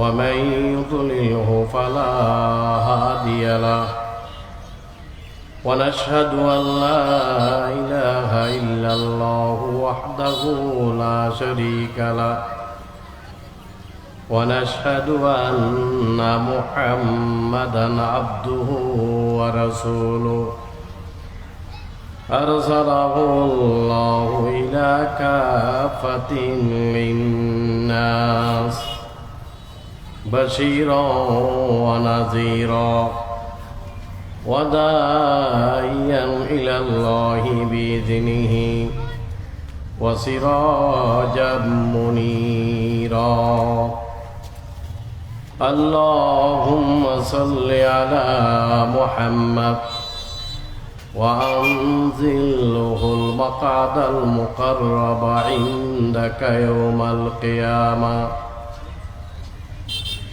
ومن يضلله فلا هادي له. ونشهد أن لا إله إلا الله وحده لا شريك له. ونشهد أن محمدا عبده ورسوله. أرسله الله إلى كافة للناس. بشيرا ونذيرا وداعيا إلى الله بإذنه وسراجا منيرا اللهم صل على محمد وأنزله المقعد المقرب عندك يوم القيامة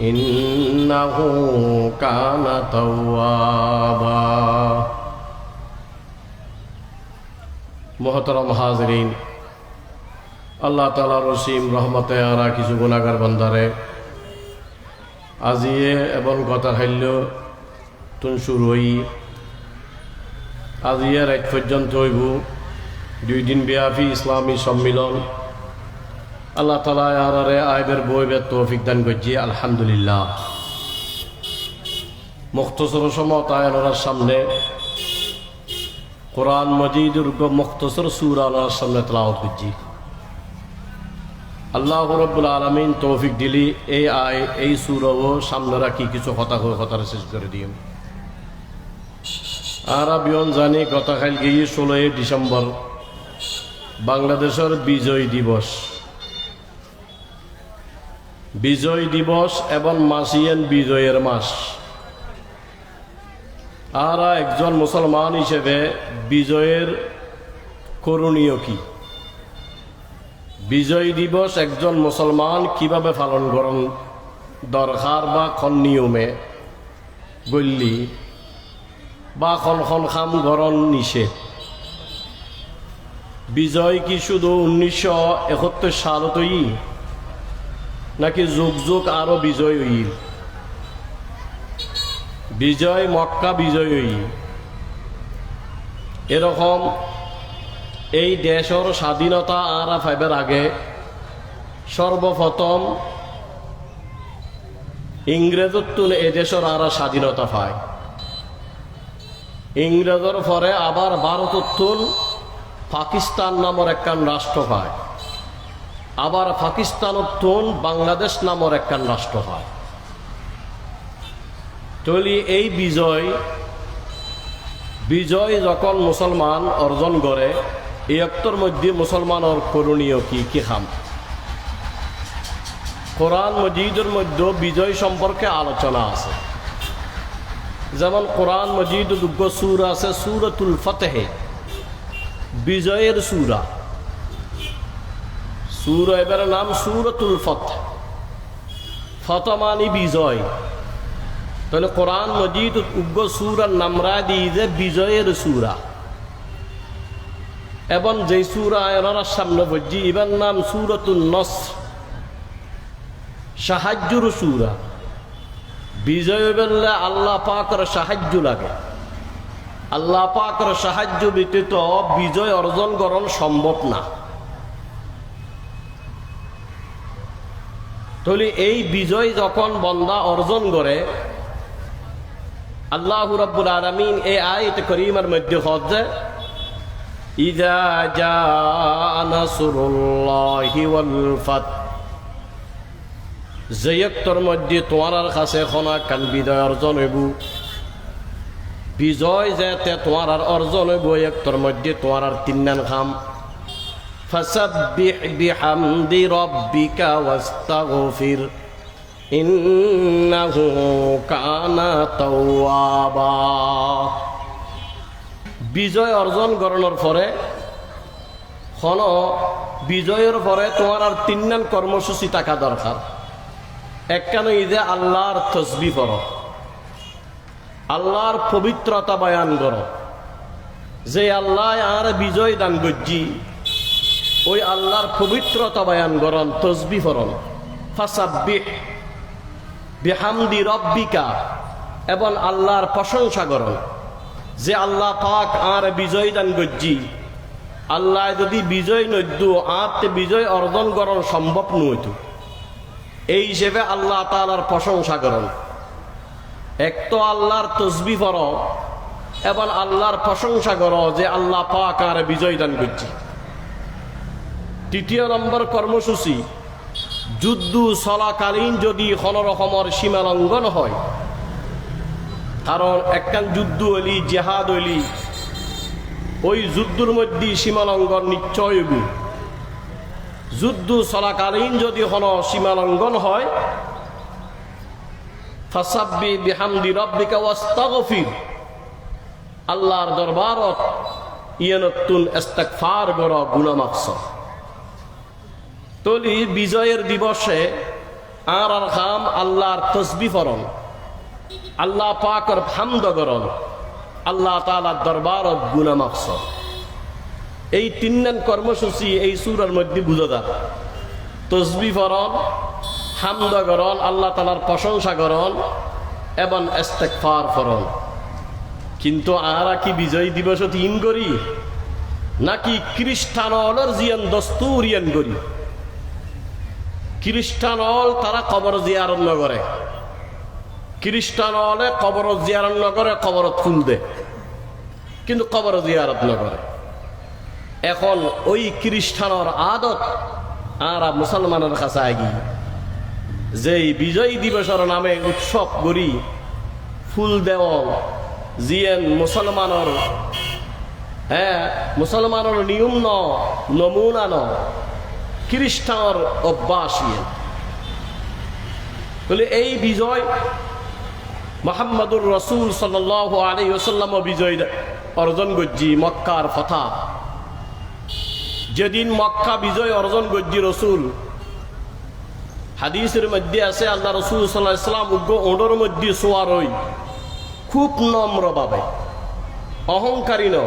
إنه كان توابا মোহতরম হাজরিন আল্লাহ তালা রসিম রহমতে আরা কিছু গুণাগার বান্দারে আজিয়ে এবং কথা হাইল তুন শুরু হই আজিয়ে রাত পর্যন্ত হইব দুই দিন ব্যাপী ইসলামী সম্মিলন আল্লাহ তালা আরারে আইবের বইবের তৌফিক দান করছি, আলহামদুলিল্লাহ। মুক্তসর সমত আয়নার সামনে, কোরআন মজিদুর মুক্তসর সুর আনার সামনে তলাওয়াত করছি। আল্লাহ রব্বুল আলমিন তৌফিক দিলি, এই আয়, এই সুরও সামনে রাখি, কিছু কথা হয়ে কথা শেষ করে দিম আর বিয়ন জানি গতকাল গিয়ে ষোলোই ডিসেম্বর, বাংলাদেশের বিজয় দিবস। বিজয় দিবস এবং মাসিয়ান বিজয়ের মাস। আর একজন মুসলমান হিসেবে বিজয়ের করণীয় কি? বিজয় দিবস একজন মুসলমান কীভাবে পালন করেন? দরকার বা খন নিয়মে গল্লি বা খন খন খাম গরণ নিষেধ। বিজয় কি শুধু উনিশশো একাত্তর সালতই নাকি যুগ যুগ আরও বিজয়? হইল বিজয় মক্কা বিজয়। হই এরকম এই দেশের স্বাধীনতা আর ফাইবার আগে সর্বপ্রথম ইংরেজত্তুন এ দেশের আর স্বাধীনতা পায়। ইংরেজের পরে আবার ভারতত্তুন পাকিস্তান নামর একখান রাষ্ট্র পায়। আবার পাকিস্তানত্তুন বাংলাদেশ নামর একখান রাষ্ট্র হয়। তলি এই বিজয় বিজয় যখন মুসলমান অর্জন করে এই অক্তর মধ্যে মুসলমানের করণীয় কি কি খাম? কোরআন মজিদের মধ্যে বিজয় সম্পর্কে আলোচনা আছে। যেমন কোরআন মজিদ দুগ্গ সুর আছে, সুরতুল ফতেহে। বিজয়ের সুরা। সুর এবার নাম সুরতুল ফত ফতমানি বিজয়। তাহলে কোরআন মজিদ উগ্র সুরার নামরা দিই যে বিজয়ের সুরা। এবং যে সুরা সামনে বলছি এবার নাম সুরতুল নস সাহায্যর সুরা। বিজয় বললে আল্লাহ পাকর সাহায্য লাগে। আল্লাহ পাকর সাহায্য ব্যতীত বিজয় অর্জন করণ সম্ভব না। তাহলে এই বিজয় যখন বন্দা অর্জন করে, আল্লাহ রব্বুল আলমিন এই আয়ত করিমার মধ্যে হচ্ছে ইদা জা নাসরুল্লাহি ওয়াল ফাত জয়ক্তর মধ্যে তোমার কাছে খনা কাল বিজয় অর্জন হইব। বিজয় যেতে তোমার অর্জন হইব একতর মধ্যে তোমার তিন খাম। فسبح بحمد ربك واستغفر إنه كان توابا বিজয় অর্জন করানোর পরে হন বিজয়ের পরে তোমার আর তিন কর্মসূচি থাকা দরকার একখানে ঈদে আল্লাহর তসবি কর আল্লাহর পবিত্রতা বয়ান কর যে আল্লাহ আর বিজয় দান গজ্জি ওই আল্লাহর পবিত্রতা বয়ান করন, তসবি ফরন ফাসাব্বিহ বিহামদি রব্বিকা, এবং আল্লাহর প্রশংসা করন। যে আল্লাহ পাক আর বিজয় দান গজ্জি আল্লাহ যদি বিজয় নদ্যু আতে বিজয় অর্জন করন সম্ভব নইতো এই হিসেবে আল্লাহ তালার প্রশংসা করন। এক তো আল্লাহর তসবি ফর এবং আল্লাহর প্রশংসা কর যে আল্লাহ পাক আর বিজয় দান করছি। তৃতীয় নম্বর কর্মসূচি, যুদ্ধ চলাকালীন যদি হনরকমর সীমা লঙ্ঘন হয়, কারণ একখান যুদ্ধ হলি জেহাদ হলি, ওই যুদ্ধর মধ্যে সীমা লঙ্ঘন নিশ্চয় যুদ্ধ চলাকালীন যদি হন সীমা লঙ্ঘন হয়, ফাসাব্বি বিহামদি রব্বিকা ওয়াস্তাগফির, আল্লাহর দরবারত ইয়ানতুন ইস্তিগফার গর গুনাহ তলি বিজয়ের দিবসে আর আর খাম আল্লাহর তসবি ফরন আল্লাহ পাকর হামদ করন আল্লাহ তালার দরবারত গুনামাকস এই তিনজন কর্মসূচি এই সুরের মধ্যে বুঝা যায় তসবি ফরন হামদ আল্লাহ তালার প্রশংসা করন এবং ইস্তেকফার ফরন কিন্তু আরা কি বিজয় দিবস তিন করি নাকি খ্রিস্টানলের জিয়ান দস্তুর ইয়ান করি খ্রিস্টান হল তারা কবর জিয়ারত নগরে। খ্রিস্টান হলে কবর জিয়ারত নগরে কবরত দে কিন্তু কবর জিয়ারত নগরে। এখন ওই খ্রিস্টানর আদত আর মুসলমানের কাছে আগি। যে বিজয় দিবসের নামে উৎসব করি, ফুল দেওয়াল জিয়েন মুসলমানের হ্যাঁ মুসলমানের নিয়ম নমুনা ন খ্রিস্টানর অভ্যাস বলে, এই বিজয় মোহাম্মদুর রসুল সাল আলী ওসাল্লাম বিজয় অর্জন গজ্জি মক্কার কথা যেদিন মক্কা বিজয় অর্জন গজ্জি রসুল। হাদিসের মধ্যে আছে, আল্লাহ রসুল সাল্লাহ ইসলাম উগ্র ওডর মধ্যে শোয়ার ওই খুব নম্র ভাবে। অহংকারী ন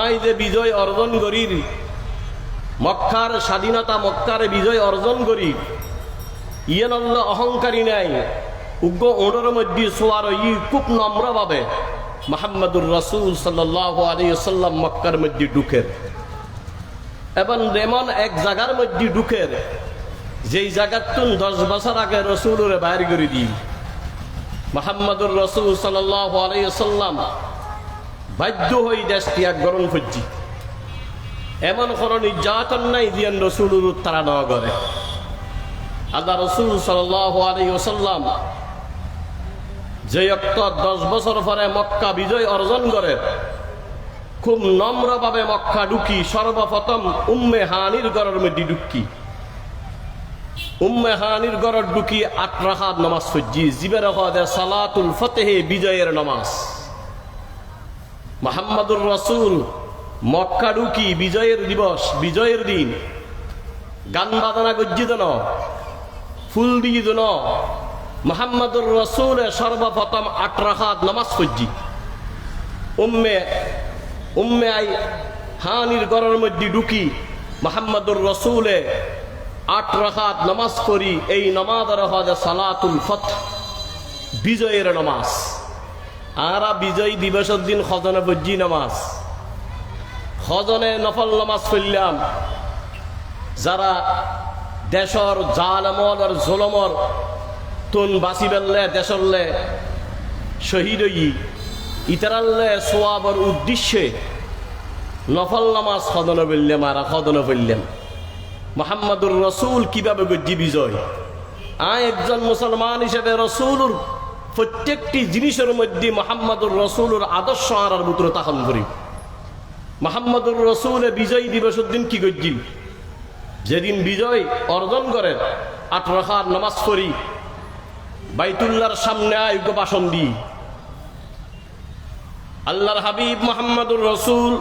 আই যে বিজয় অর্জন করির মক্কার স্বাধীনতা, মক্কার বিজয় অর্জন করি। ইয়ে নল্ল অহংকারী নাই। উগ্র ওডর মধ্যে শোয়ার ই খুব নম্র ভাবে মাহমুদুর রসুল সাল্লাম মক্কার মধ্যে ঢুকের এবং এমন এক জায়গার মধ্যে ঢুকের যেই জায়গার তুন দশ বছর আগে রসুলের বাইর করে দিই। মোহাম্মদুর রসুল আলাইসাল্লাম বাধ্য হই দেশ ত্যাগ গরম খুঁজছি এমন কোনো নির্যাতন নাই দিয়ান রসুল তারা ন করে। আল্লাহ রসুল আলাইসাল্লাম যে অক্ত দশ বছর পরে মক্কা বিজয় অর্জন করে, খুব নম্রভাবে মক্কা ঢুকি, সর্বপ্রথম উম্মে হানির গড়ের মধ্যে ঢুকি। উম্মে হানির গড়ত ঢুকি আট রাখাত নামাজ সজ্জি জিবের সালাতুল ফতেহে বিজয়ের নামাজ। মোহাম্মদুর রসুল মক্কা ঢুকি বিজয়ের দিবস, বিজয়ের দিন। গান বাজনা গজ্জিত ন, ফুল দিয়ে ন। মোহাম্মদুর রসুলের সর্বপ্রথম আট রাখাত নামাজ সজ্জি উম্মে উম্মে আই হানির গড়ের মধ্যে ঢুকি মোহাম্মদুর রসুলে আট রাখাত নামাজ করি এই নামাজের হজে সালাতুল ফত বিজয়ের নামাজ। আরা বিজয় দিবসের দিন খজনে বজ্জি নামাজ। খজনে নফল নামাজ করলাম যারা দেশর জালমর আর জলমর, তুন বাঁচি বেললে দেশরলে শহীদ ইতারাল্লে সোয়াবর উদ্দেশ্যে নফল নামাজ সদন বললাম আর সদন বললাম মোহাম্মদুর রসুল কীভাবে গজ্জি বিজয়? আয় একজন মুসলমান হিসেবে রসুলুর প্রত্যেকটি জিনিসের মধ্যে মোহাম্মদুর রসুলুর আদর্শ আর বুত্র তাহন করি। মোহাম্মদুর রসুলে বিজয় দিবসের দিন কি গজ্জিল যেদিন বিজয় অর্জন করেন আট রাখার নামাজ পড়ি, বাইতুল্লাহর সামনে আয়োগ্য ভাষণ দিই। আল্লাহর হাবিব মোহাম্মদুর রসুল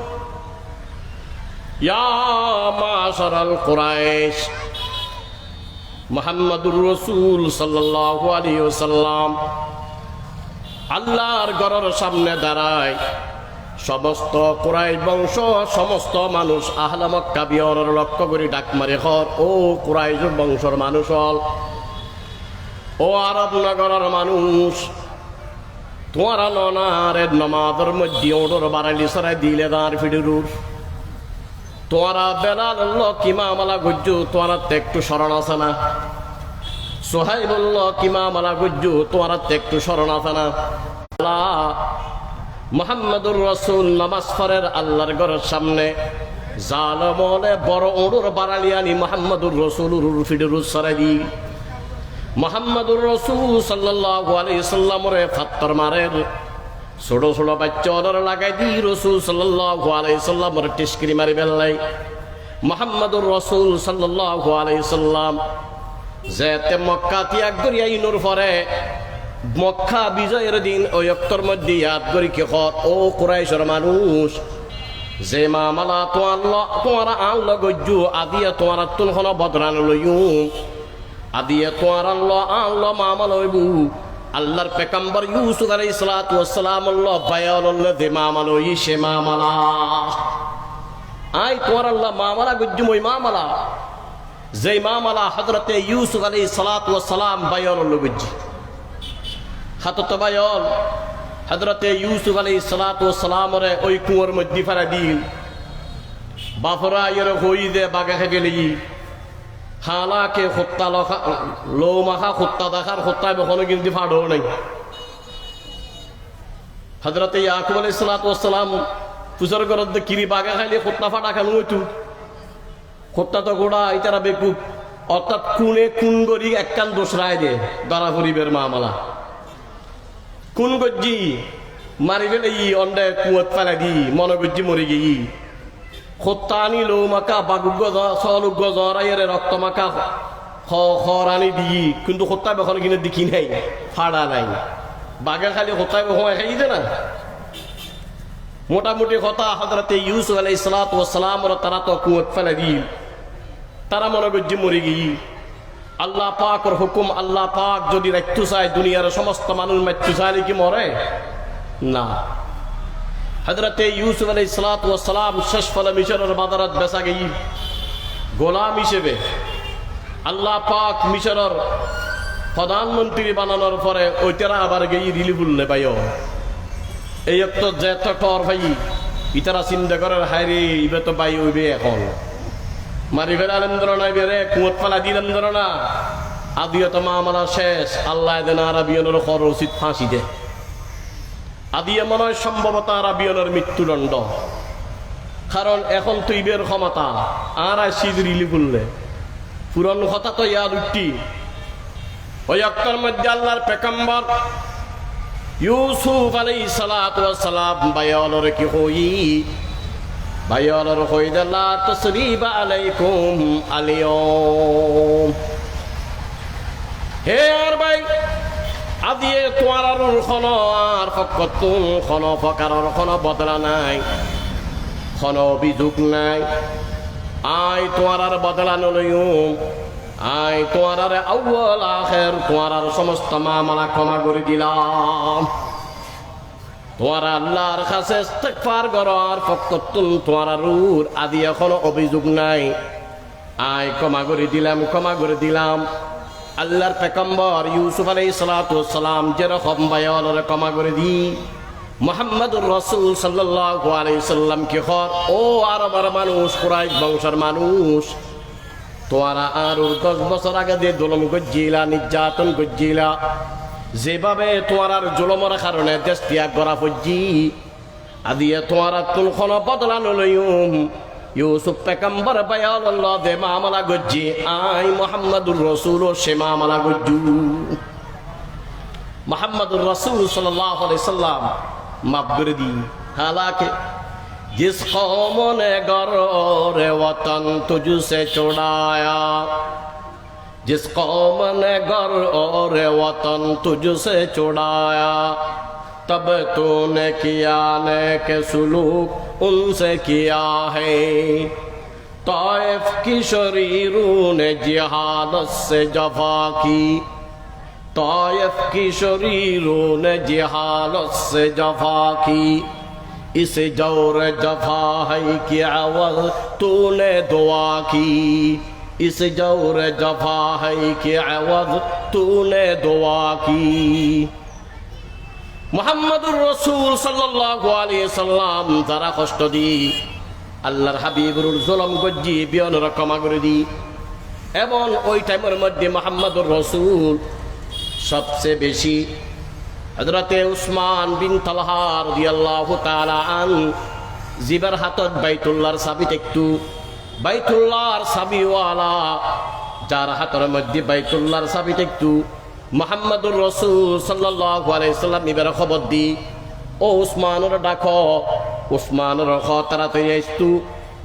মোহাম্মদুর রসুল সাল্লাল্লাহু আলাইহি ওয়াসাল্লাম আল্লাহর ঘরের সামনে দাঁড়ায়। সমস্ত কুরাইশ বংশ সমস্ত মানুষ আহলা মক্কা বিয়রের লক্ষ্য করে ডাক মারে, হর, ও কুরাইশ বংশর মানুষ হল। ও আরব নগরের মানুষ, তোমারা ননারে নমাদের মধ্যে ওডর বাড়ালি সরাই দিলে দাঁড় ফিডিরুর তোমারা বেলাল কিমা মালা গুজ্জু, তোমার একটু স্মরণ আছে না সোহাই বলল কিমা মালা গুজ্জু, তোমার একটু স্মরণ আছে না মোহাম্মদুর রসুল নামাজ ফরের আল্লাহর ঘরের সামনে। জালমলে বড় ওড়ুর বাড়ালিয়ানি মোহাম্মদুর রসুল ফিডিরুর সরাই দি মোহাম্মদুর রসুল সাল্লাল্লাহু আলাইহি সাল্লামরে ফাত্তর মারের। ছোট ছোট বাচ্চা অর্ডার লাগাই দি রসুল সাল্লাল্লাহু আলাইহি সাল্লামরে টিস্কিরি মারি বেল্লাই। মোহাম্মদুর রসুল সাল্লাল্লাহু আলাইহি সাল্লাম যেতে মক্কা ত্যাগ করিয়া ইনুর পরে মক্কা বিজয়ের দিন ওই অক্তর মধ্যে ইয়াদ করি কি হত? ও কুরাইশর মানুষ, যে মামালা তোমার তোমারা আনল গজ্জু, আদিয়া তোমার তুন হন বদরান লইয়ুম আদিয়ে তোয়ার আল্লাহ আল্লাহ মামা লইবু। আল্লাহর পেকাম্বর ইউসুফ আলাইহিস সালাতু ওয়াসসালাম আল্লাহ বায়াল দে মামা লই, সে মামালা আই তোয়ার আল্লাহ মামালা গুজ্জু, মই মামালা যেই মামালা হযরতে ইউসুফ আলাইহিস সালাতু ওয়াসসালাম বায়াল গুজ্জি। হাতত বায়াল হযরতে ইউসুফ আলাইহিস সালাতু ওয়াসসালাম রে ওই কুয়োর মধ্যে ফারা দিল বাফরা ইয়ের হই দে বাগা খেগে গেলি হালাকে হত্যা লখা লো মাখা হত্যা দেখার হত্যায় কখনো কিন্তু ফাড়ো নাই। হজরত ইয়াকুব আলাই সালাতাম পুজোর করত কিরি বাগা খাইলে হত্যা ফাটা খানো হইতু? হত্যা তো গোড়া, ইতারা বেকুব। অর্থাৎ কোনে কোন গরি একখান দোসরায় দে দরা গরিবের মামালা। কোন গজ্জি মারি ফেলে ই অন্ডে কুয়ত ফেলে দি, মনে গজ্জি মরি গিয়ে। খোত্তানি লো মাকা বাগুগ সলুগ জরাইয়ের রক্ত মাকা খরানি দি, কিন্তু খোত্তা বেখন কিনে দেখি নাই ফাড়া নাই। বাগে খালি খোত্তায় বেখন খাই দে না। মোটামুটি কথা হজরতে ইউসুফ আলাই সালাত ও সালাম তারা তো কুয়ত ফেলে দি তারা মনে করছি মরে গিয়ে। আল্লাহ পাকর হুকুম, আল্লাহ পাক যদি রাখতে চায়, দুনিয়ার সমস্ত মানুষ মৃত্যু চাইলে কি মরে? না। হজরতে ইউসুফ আলাই সালাম শেষ ফলে মিশরের বাজারত বেচা গেই গোলাম হিসেবে আল্লাহ পাক মিশরের প্রধানমন্ত্রী বানানোর পরে ওইটারা আবার গেই রিলি বললে পাই এই একটা যে টর ভাই, ইতারা চিন্তা করার হাইরে ইবে তো বাই ওইবে এখন। মারি ফেলে আলেন্দ্র নাই বেরে কুঁত ফালা দিলেন্দ্র না। আদিয়ত মামলা শেষ। আল্লাহ ফাঁসি দেয় আদিয়ে মনে মৃত্যুদণ্ড। কারণ এখন তুই বের ক্ষমতা, আর আসিদ রিলি পুরন কথা তো ইয়াদ উঠতি। ওই অক্তর মধ্যে আল্লাহর পেকাম্বর ইউসুফ আলাই সালাম বায়ালর কি হই বায়ালর হই দেলা তসরিবা আলাইকুম আলিয়ম হে আর ভাই আদিয়ে তোমার খন আর ফকতুন খন ফকারর খন বদলা নাই খন অভিযোগ নাই। আই তোমার বদলা নলইম আই তোমার আউ্বল আখের, তোমার সমস্ত মামলা ক্ষমা করে দিলাম। তোমার আল্লাহর কাছে ইস্তেগফার করো আর ফকতুন তোমার আর আদি এখনও অভিযোগ নাই। আই ক্ষমা করে দিলাম, ক্ষমা করে দিলাম। আল্লাহর পেকম্বর ইউসুফ আলাই সালাম যেরকম বায়ালের ক্ষমা করে দি। মোহাম্মদুর রসুল সাল্লাহ আলাই সাল্লাম কি হর ও আরবার মানুষ, কুরাইশ বংশের মানুষ, তোয়ারা আর দশ বছর আগে দিয়ে দোলম গজ্জিলা নির্যাতন গজ্জিলা যেভাবে তোমার আর জুলমর কারণে দেশ ত্যাগ করা পড়ছি আদিয়ে তোমার আর কোন বদলানো লইম ইউসুফ পেকাম্বর বায়াল্লাহ দে মামলা গজ্জি আই মোহাম্মদুর রসুল ও সে মামলা গজ্জু মোহাম্মদুর রসুল সাল্লাহ সাল্লাম মাফ করে দি হালাকে जिस कौम ने गौर वतन तुझसे छुड़ाया जिस कौम ने गौर और वतन तुझसे छुड़ाया, तब तूने किया ने के सुलूक उनसे किया है। ताइफ की शरीरों ने जिहादत से जफा की, ताइफ की शरीरों ने जिहादत से जफा की। इस जौर जफा है कि अवल तूने दुआ की। इस जौर जफा है कि अवल तूने दुआ की মোহাম্মদুর রসুল সাল্লাল্লাহু আলাইহি সাল্লাম যারা কষ্ট দি আল্লাহর হাবিবুর জলম গজ্জি বিয়ন রকমা করে দি এবং ওই টাইমের মধ্যে মোহাম্মদুর রসুল সবচেয়ে বেশি হজরতে উসমান বিন তালহার দিয়াল্লাহু তাআলা আন জিবার হাতত বাইতুল্লাহর সাবি একটু বাইতুল্লাহর সাবিওয়ালা, যার হাতের মধ্যে বাইতুল্লাহর সাবি একটু। মোহাম্মদুর রসুল সাল্লাল্লাহু আলাইহি সাল্লাম এবার খবর দি ও উসমানের ডাক, উসমানের খ তাড়াতাড়ি আসতু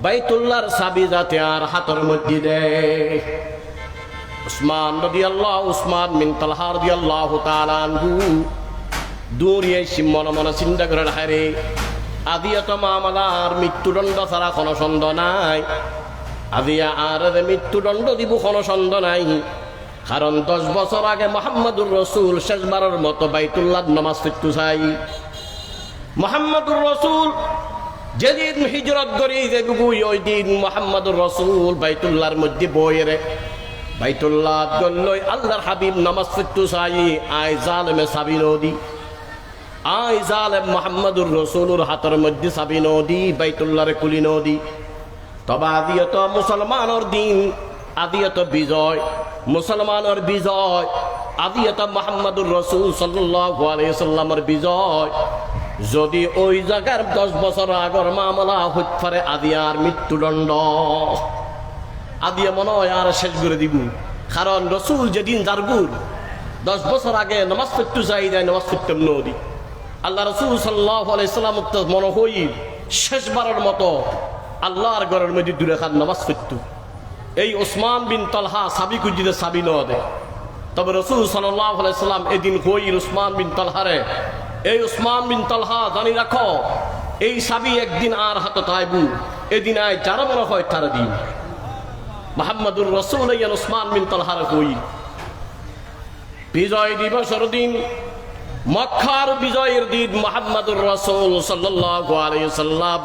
বাইতুল্লাহর সাবি যাতে আর হাতের মধ্যে দেয়। উসমান রাদিয়াল্লাহু, উসমান মিন তালহা রাদিয়াল্লাহু তাআলা আনহু দূরিয়ে মনে মনে চিন্তা করে হারে আদিয়াত মামলার মৃত্যুদণ্ড ছাড়া কোনো সন্দ নাই। আদিয়া আর মৃত্যুদণ্ড দিব কোনো সন্দ নাই। কারণ দশ বছর আগে মোহাম্মদুর রসুল শেষবারের মতো বাইতুল্লাহ নমাজ ফিরতু চাই। মোহাম্মদুর রসুল যেদিন হিজরত করি যেগুই ওই দিন মোহাম্মদুর রসুল বাইতুল্লাহর মধ্যে বইয়েরে বাইতুল্লাহ গল্লই আল্লাহর হাবিব নামাজ ফিরতু চাই, আই জালেমে সাবি নদী। আই জালেম মোহাম্মদুর রসুলুর হাতের মধ্যে সাবি নদী বাইতুল্লাহরে কুলি নদী। তবে আদিয়ত মুসলমানের দিন, আদিয়ত বিজয়, মুসলমানের বিজয়, আদিয়ত মোহাম্মদুর রসুল সাল্লামের বিজয়। যদি ওই জায়গার দশ বছর আগর মামলা পারে আদিয়ার মৃত্যুদণ্ড, আদিয়া মনে হয় আর শেষ করে দিব। কারণ রসুল যেদিন জারগুর দশ বছর আগে নমাজ পড়তে চাই যায় নমাজ পড়তাম নদী আল্লাহ রসুল সাল্লাহ আলাইসাল্লাম মনে হই শেষবারের মতো আল্লাহর ঘরের মধ্যে দূরে খান, নমাজ পড়ত। এই ওসমান বিন তলহা সাবি কুজিদে সাবি ন দে তবে রসুল সাল্লাহ আলাইসাল্লাম এদিন হই উসমান বিন তলহারে এই উসমান বিন তলহা, জানি রাখো, এই সাবি একদিন আর হাতে তাইবু, এদিন আয় যারা মনে হয় তারা দিন। মোহাম্মদুর রসুল উসমান বিন তলহার কই? বিজয় দিবসের দিন, মক্কার বিজয়ের দিন মোহাম্মদুর রসুল সাল্লাল্লাহু আলাইহি সাল্লাম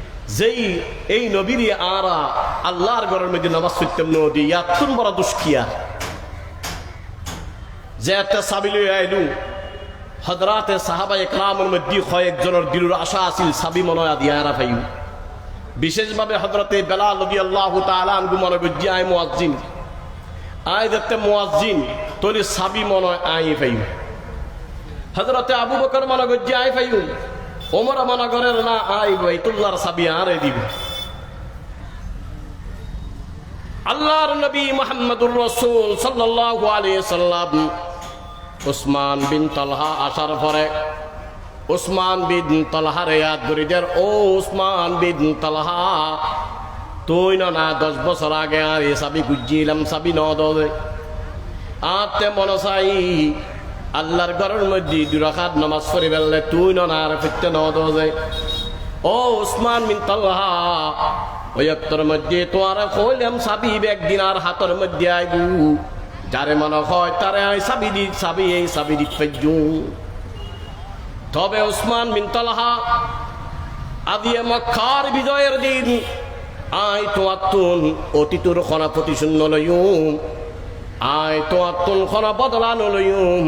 যেই এই নবীর আরা আল্লাহর ঘরের মধ্যে নামাজ পড়তাম নদী ইয়াতুন বড় দুষ্কিয়া। যে একটা সাবিল আইলু হজরাতে সাহাবা একরামের মধ্যে কয়েকজনের দিলুর আশা আছিল, সাবি মনে দিয়া ফাইউ বিশেষভাবে হজরতে বেলা লবি আল্লাহ তালা মনে করছি আই মুয়াজ্জিন আই দেখতে মুয়াজ্জিন তোলি সাবি মনে আই ফাইউ হজরতে আবু বকর মনে করছি আই ফাইউ ওমর মনে করেন না আই বাইতুল্লাহর সাবি আরে দিব। আল্লাহর নবী মোহাম্মদুর রসুল সাল্লাল্লাহু আলাইহি সাল্লাম উসমান বিন তালহা আসার পরে উসমান বিন তালহার ইয়াদ করি দের ও উসমান বিন তালহা, তুই না দশ বছর আগে আর এ সাবি গুজিলাম সাবি ন দে আতে মনে চাই আল্লাহর ঘরের মধ্যে দুরাখাত নামাজ পড়ি বেললে তুই না না আর ফিরতে ন দে ও উসমান বিন তালহা, ওই একটার মধ্যে তোমার কইলাম সাবি একদিন আর হাতের মধ্যে আইবু। যারে মনে হয় তারে আই সাবি দি, সাবি এই, সাবি দি পেজু তবে উসমান বিন তালহা আদিয়ে মক্কার বিজয়ের দিন আয় তো আত্মন অতীতুর খনা প্রতিশূন্য লইম আয় তো আত্মন খনা বদলানো লইম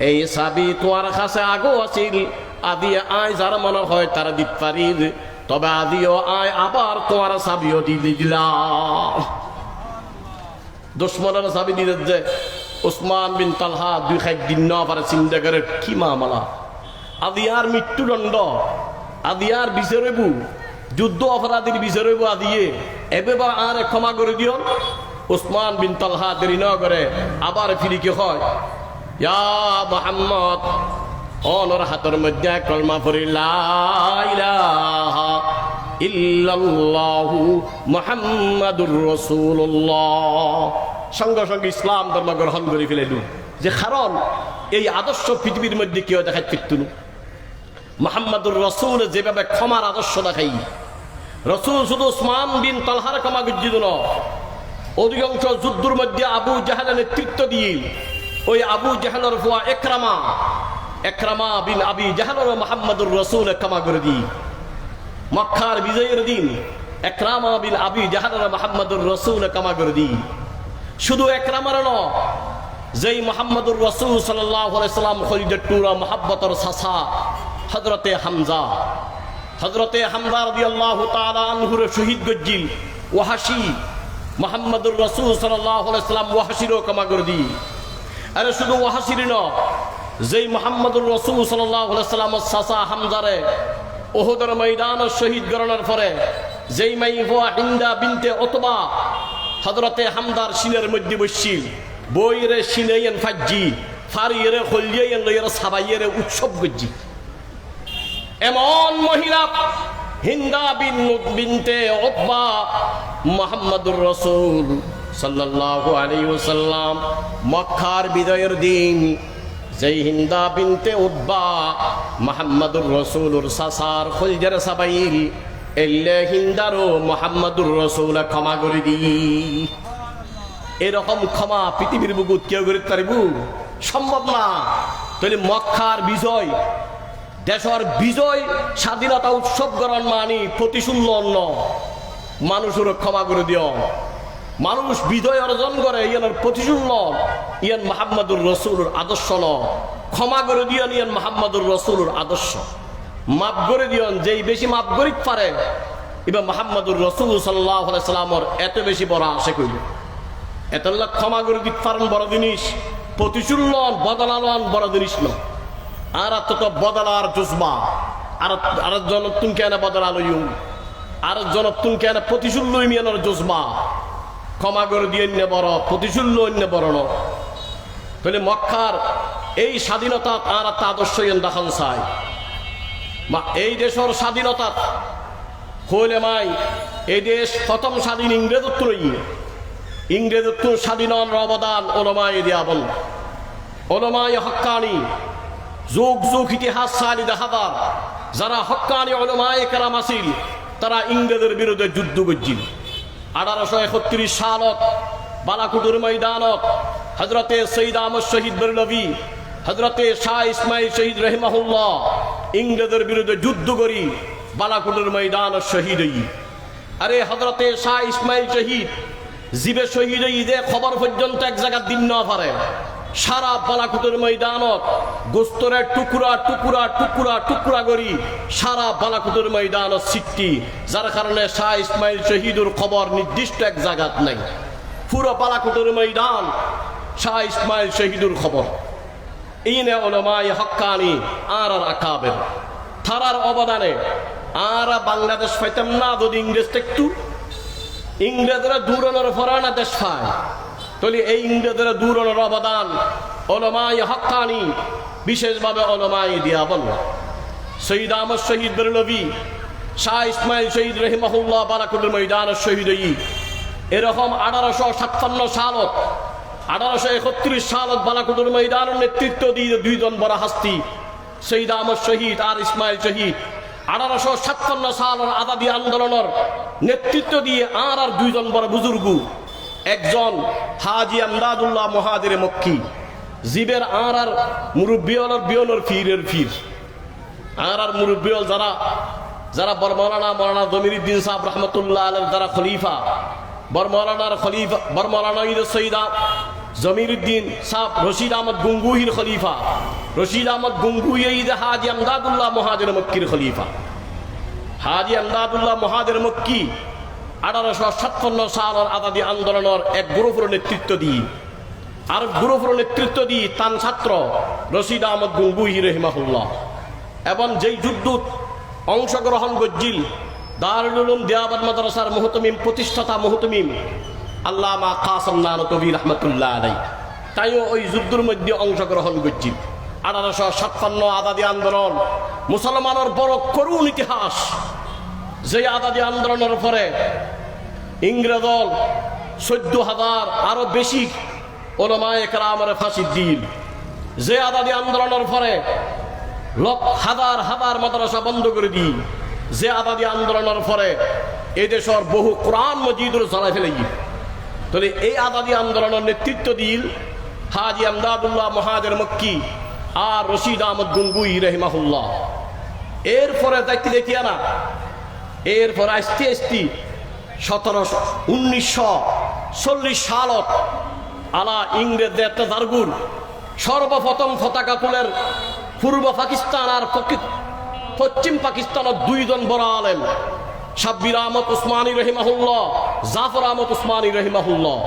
এই সাবি তোমার কাছে আগো আছিল। আদি আয় যার মনে হয় তারা দিত পারির তবে আদিও আয় আবার তোমার সাবিও দি দিলাম দুশ্মনের সাবি দিলে যে ওসমান বিন তালহা দুই খাই দিন না পারে চিন্তা করে কি মৃত্যুদণ্ড যুদ্ধ অপরাধীর বিচারবু আদিয়ে এবে বা আর ক্ষমা করে দিও ওসমান বিন তালহা দেরি ন করে আবার ফিরি কি হয় মোহাম্মদ অনর হাতের মধ্যে কলমা মুহাম্মাদুর রাসূলুল্লাহ। সঙ্গে সঙ্গে ইসলাম ধর্ম গ্রহণ করে ফেলেলু যে কারণ, এই আদর্শ পৃথিবীর মধ্যে কেউ দেখাই ফিরতুন মোহাম্মদুর রসুল যেভাবে ক্ষমার আদর্শ দেখাই, রসুল শুধু ওসমান বিন তালহার ক্ষমা গুজ্জিত ন অধিকাংশ যুদ্ধের মধ্যে আবু জাহালের নেতৃত্ব দিয়ে ওই আবু জাহালের ফুয়া একরামা একরামা বিন আবি জাহালের মোহাম্মদুর রসুল ক্ষমা করে দিই। মক্কার বিজয়ের দিন একরামা বিন আবি জাহালের মোহাম্মদুর রসুল ক্ষমা করে দিই। শুধু একরামার ন যেই মোহাম্মদুর রসুল সাল্লাম খলিদের টুরা মোহাব্বতর সাসা হজরতে হামজা হজরতে হামজা রবি আল্লাহ তালুর শহীদ গজ্জিল ওয়াহাসি মোহাম্মদুর রসুল সাল্লাম ওয়াহাসিরও ক্ষমা করে দিই। আরে শুধু ওয়াহাসির ন যেই মোহাম্মদুর রসুল সাল্লাম, সাসা হামজারে ওহুদের ময়দান শহীদ গণনার পরে, যেই মাই হিন্দা বিনতে অতবা হজরতে হামদার সিনের মধ্যে বসছিল বইরে সিনেয়েন ফাজ্জি ফারিয়েরে হলিয়েন লইয়ের সাবাইয়েরে উৎসব গজ্জি এমন মহিলা হিন্দা বিন বিনতে অতবা মোহাম্মদুর রসুল। সাল্লাল্লাহু আলাইহি ওয়াসাল্লাম মক্কার বিজয়ের দিন যেই হিন্দা বিনতে উদ্বা মোহাম্মদুর রসুলুর সাসার খলজের সাবাইল এল্লে হিন্দারও মোহাম্মদুর রসুল ক্ষমা করে দি। এরকম ক্ষমা পৃথিবীর বুকুত কেউ করে পারিব? সম্ভব না। তাহলে মক্কার বিজয়, দেশের বিজয়, স্বাধীনতা উৎসব করার মানি প্রতিশূন্য অন্য মানুষের ক্ষমা করে দিও। মানুষ বিজয় অর্জন করে, ইয়ানোর প্রতিশূন্য ইয়ান মাহমুদুর রসুলের আদর্শ ন। ক্ষমা করে দিয়ন ইয়ান মাহমুদুর রসুলের আদর্শ। মাপ করে দিয়ন, যেই বেশি মাপ করিত পারে, এবার মাহমুদুর রসুল সাল্লাহ সাল্লামর এত বেশি বড় আশে কইল। এত ক্ষমা করে দিতে পারেন বড় জিনিস, প্রতিশূল নন বদলালন বড় জিনিস ন আর তো বদলার জুজবা আর আর জনতুন কেন বদলালো ইউ আর জনতুন কেন প্রতিশূল লই মিয়ানোর জুজবা ক্ষমা করে দিয়ে অন্য বড় প্রতিশূল অন্য বড় ন তাহলে মক্কার এই স্বাধীনতা আর একটা আদর্শ দেখান চাই বা এই দেশের স্বাধীনতা হইলে মাই, এই দেশ প্রথম স্বাধীন ইংরেজত্ব রইয়ে। ইংরেজত্ব স্বাধীনর অবদান দিয়া বল ওলমায় হক্কানি যুগ যুগ ইতিহাস সারি দেখাবার। যারা হক্কানি ওলমায় কেরাম আছিল, তারা ইংরেজের বিরুদ্ধে যুদ্ধ করছিল। আঠারোশো একত্রিশ সালত বালাকুটুর ময়দানত হজরতে সঈদ আহমদ শহীদ বরলভি হজরতে শাহ ইসমাইল শহীদ রহমাহুল্লাহ ইংরেজের বিরুদ্ধে যুদ্ধ করি বালাকুটুর ময়দান শহীদ আরে হজরতে শাহ ইসমাইল শহীদ, জীবে শহীদ যে খবর পর্যন্ত এক জায়গা দিন না পারে। সারা বালাকুটের ময়দানত, গোস্তরের টুকুরা টুকুরা টুকুরা টুকুরা করি সারা বালাকুটের ময়দানত সৃষ্টি যার কারণে শাহ ইসমাইল শহীদুর খবর নির্দিষ্ট এক জায়গাত নাই। পুরো বালাকুটের ময়দান শাহ ইসমাইল শহীদুর খবর ইনে ওলমাই হক্কানি আর আর আকাবের। থারার অবদানে আর বাংলাদেশ পাইতাম না যদি ইংরেজ একটু ইংরেজরা দূরনের ফরানা দেশ পায়। তাহলে এই ইংরেজরা দূরনের অবদান ওলমাই হক্কানি, বিশেষভাবে ওলমাই দিয়া বলল শহীদ আহমদ শহীদ বেরলবি শাহ ইসমাইল শহীদ রহিমাহুল্লাহ বালাকুলের ময়দান শহীদ এরকম আঠারোশো সাতান্ন সালত, আঠারোশো একত্রিশ সালত বালাকুটুর ময়দানের নেতৃত্ব দিয়ে দুইজন বড় হাস্তি শহীদ আহমদ শহীদ আর ইসমাইল শহীদ। আঠারোশো সাতান্ন সালের আজাদি আন্দোলনের নেতৃত্ব দিয়ে আর আর দুইজন বড় বুজুর্গ একজন হাজি আমদাদুল্লাহ মহাদের মক্কি, জীবের আর আর মুরব্বিয়লের বিয়লের ফিরের ফির আর আর মুরব্বিয়ল যারা যারা বরমৌলানা মৌলানা জমিরুদ্দিন সাহেব রহমতুল্লাহ আলের যারা খলিফা বরমৌলানার খলিফা বরমৌলানা ঈদ সৈদা জমিরুদ্দিন সাহেব রশিদ আহমদ গুঙ্গুহির খলিফা। রশিদ আহমদ গুঙ্গুহি ঈদ হাজি আমদাদুল্লাহ মহাজের মক্কির খলিফা। হাজি আমদাদুল্লাহ মহাদের মক্কি আঠারোশো সাতান্ন সালের আজাদি আন্দোলনের এক গ্রুপের নেতৃত্ব দিয়ে। আর গ্রুপের নেতৃত্ব দিয়ে তান ছাত্র রশিদ আহমদ গুঙ্গুহি রহিমাহুল্লাহ। এবং যেই যুদ্ধ অংশগ্রহণ গজ্জিল দারুল উলুম দেয়াবাদ মাদ্রাসার মুহতমিম, প্রতিষ্ঠাতা মুহতমিম, আল্লামা কাসম কবির রহমতুল্লাহ আলাই তাইও ওই যুদ্ধের মধ্যে অংশগ্রহণ গজ্জিল আঠারোশো ছাপ্পান্ন আজাদি আন্দোলন মুসলমানের বড় করুণ ইতিহাস। যে আজাদি আন্দোলনের পরে ইংরেজল চোদ্দ হাজার আরও বেশি ওলমায় একরামের ফাঁসি দিল যে আজাদি আন্দোলনের পরে হাজার হাজার মাদ্রাসা বন্ধ করে দিই যে আজাদি আন্দোলনের পরে এই দেশের বহু কোরআন মজিদুর জ্বালাই ফেলে তাহলে এই আজাদি আন্দোলনের নেতৃত্ব দিল হাজি আমদাদুল্লাহ মহাজের মক্কি আর রশিদ আহমদ গুঙ্গুই, রহিমাহুল্লাহ। এরপরে দেখতে দেখিয়া না এরপর আসতে আসতে সতেরোশো উনিশশো চল্লিশ সালত আলা ইংরেজদের একটা সর্বপ্রথম পতাকা তুলের পূর্ব পাকিস্তান আর পশ্চিম পাকিস্তানের দুইজন বড় আলেম, সাব্বির আহমদ উসমানী রহিমাহুল্লাহ, জাফর আহমদ উসমানী রহিমাহুল্লাহ।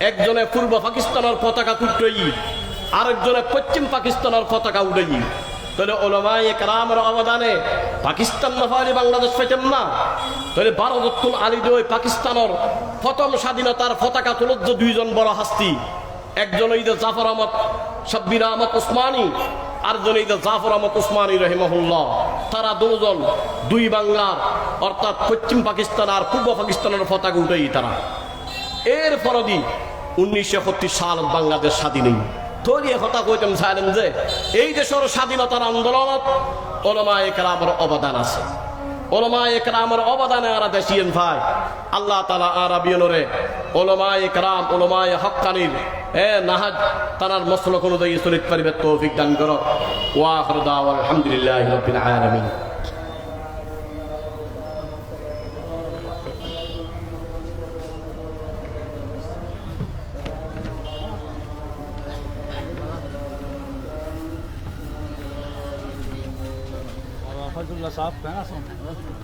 একজনে পূর্ব পাকিস্তানের পতাকা তুলতেই আরেকজনে পশ্চিম পাকিস্তানের পতাকা উড়েই তাহলে ওলমায় কারামের অবদানে পাকিস্তান না পারে বাংলাদেশ পেতেন না। তাহলে ভারতত্তুল আলী ওই পাকিস্তানের প্রথম স্বাধীনতার পতাকা তুলজ্জ দুইজন বড় হাস্তি। একজন ঈদ জাফর আহমদ, সাব্বির আহমদ উসমানী, আরেকজন ঈদ জাফর আহমদ উসমানী রহিমহুল্লাহ। তারা দুজন, দুই বাংলার, অর্থাৎ পশ্চিম পাকিস্তান আর পূর্ব পাকিস্তানের পতাকা উঠেই তারা। এর পরদি উনিশশো একত্রিশ সাল বাংলাদেশ স্বাধীন তৈরি কথা কইতাম যে, এই দেশের স্বাধীনতার আন্দোলনত ওলমা একরামের অবদান আছে। ওলমা একরামের অবদানে আরা দেশিয়েন ভাই, আল্লাহ তালা আরবিয়নরে ওলমা একরাম ওলমা হকানির, এ নাহাজ, তারার মসলক অনুযায়ী চলিত পারিবে তৌফিক দান কর। ওয়াখর দাওয়া আলহামদুলিল্লাহ WhatsApp, né?